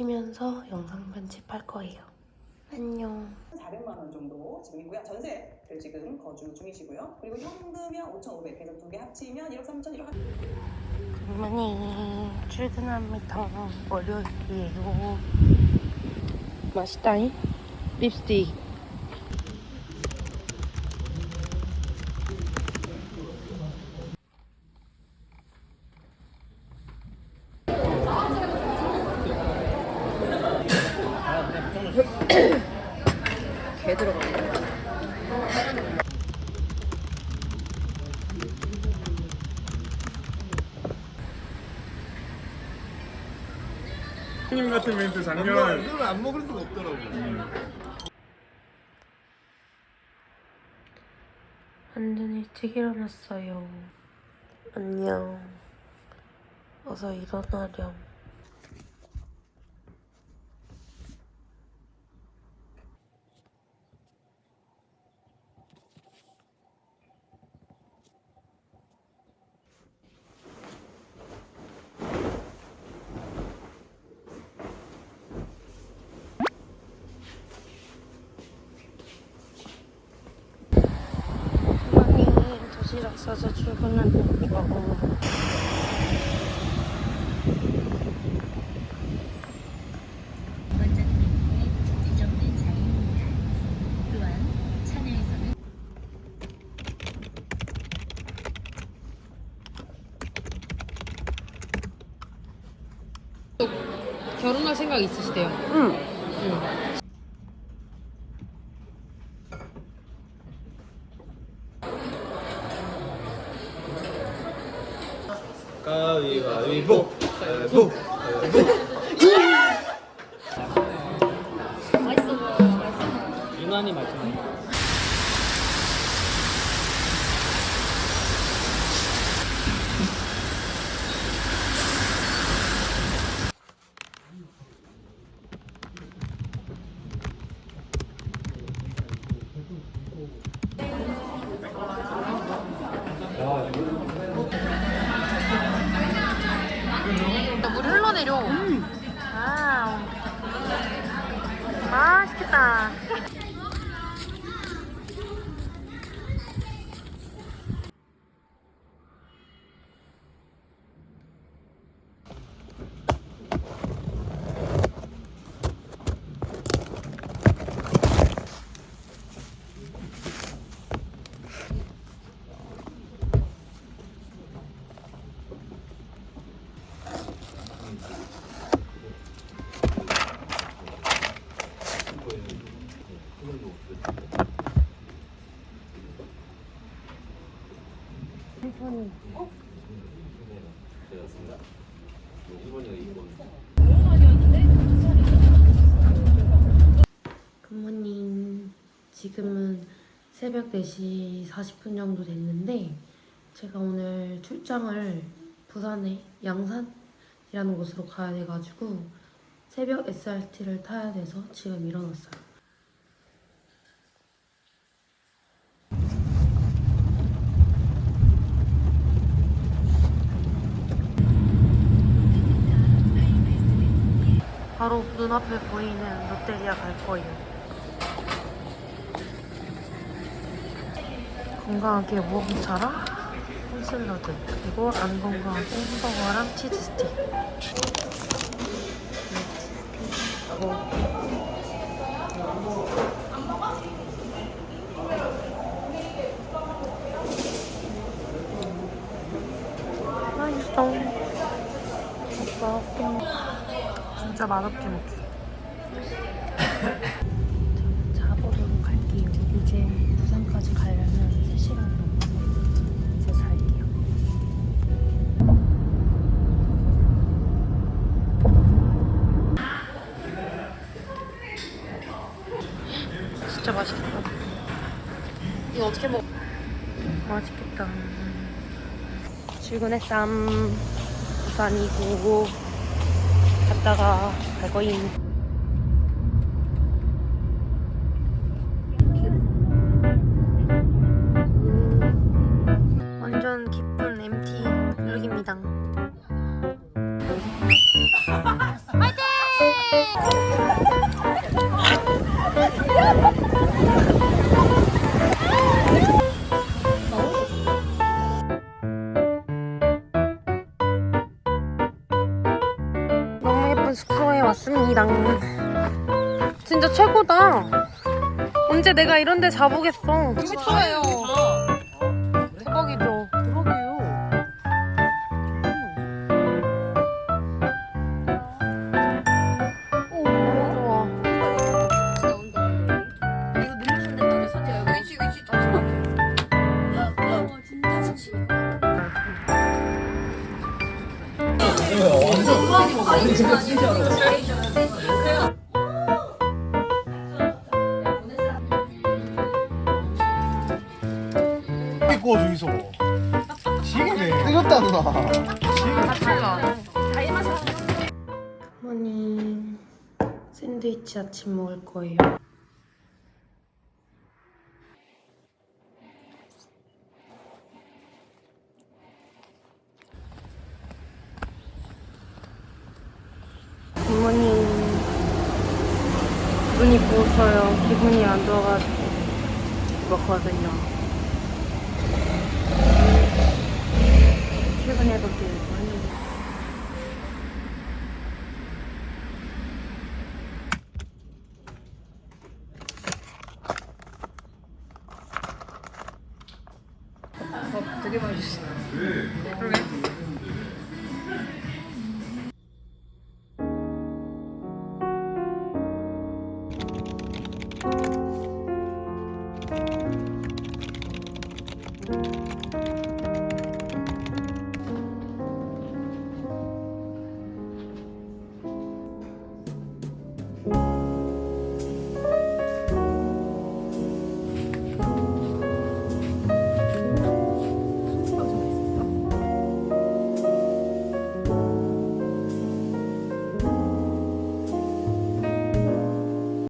2주 쉬면서 영상 편집할 거예요. 안녕. 400만 원 정도 지금 있고요. 전세를 지금 거주 중이시고요. 그리고 현금이랑 5,500 그래서 두 개 합치면 1억 3천 1억 굿모닝 출근합니다. 월요일이에요. 맛있다잉? 립스틱. 님 같은 멘트 작년 이걸 안 먹을 수가 없더라고. 완전 일찍 일어났어요. 안녕. 어서 일어나렴. 어머니 지정된 자리입니다. 또한 차내에서는 결혼할 생각 있으시대요. 응. 가위바위보. 가위바위보. 가위바위보. 유난히 맛있네. 是 맛있겠다. 굿모닝. 지금은 새벽 4시 40분 정도 됐는데 제가 오늘 출장을 부산의 양산이라는 곳으로 가야 돼가지고 새벽 SRT를 타야 돼서 지금 일어났어요. 바로 눈앞에 보이는 롯데리아 갈 거예요. 건강하게 모험차랑 콘샐러드 그리고 안 건강하게 햄버거랑 치즈 스틱. 맛있어. 진짜 맛없게 먹기. 자보러 갈게요. 이제 부산까지 가려면 3시간 넘어서 이제 잘게요. 진짜 맛있겠다. 이거 어떻게 먹어? 맛있겠다. 출근했쌈. 부산이고 갔다가 갈 거임. 왔습니다. 진짜 최고다. 언제 내가 이런 데 자보겠어. 여기 타요. 입고 중이서. 지금네. 뜨겁다 누나. 어머니 샌드위치 아침 먹을 거예요. 어머니 눈이 부었어요. 기분이 안 좋아가지고 그렇거든요. 출근해도 되고 하는데.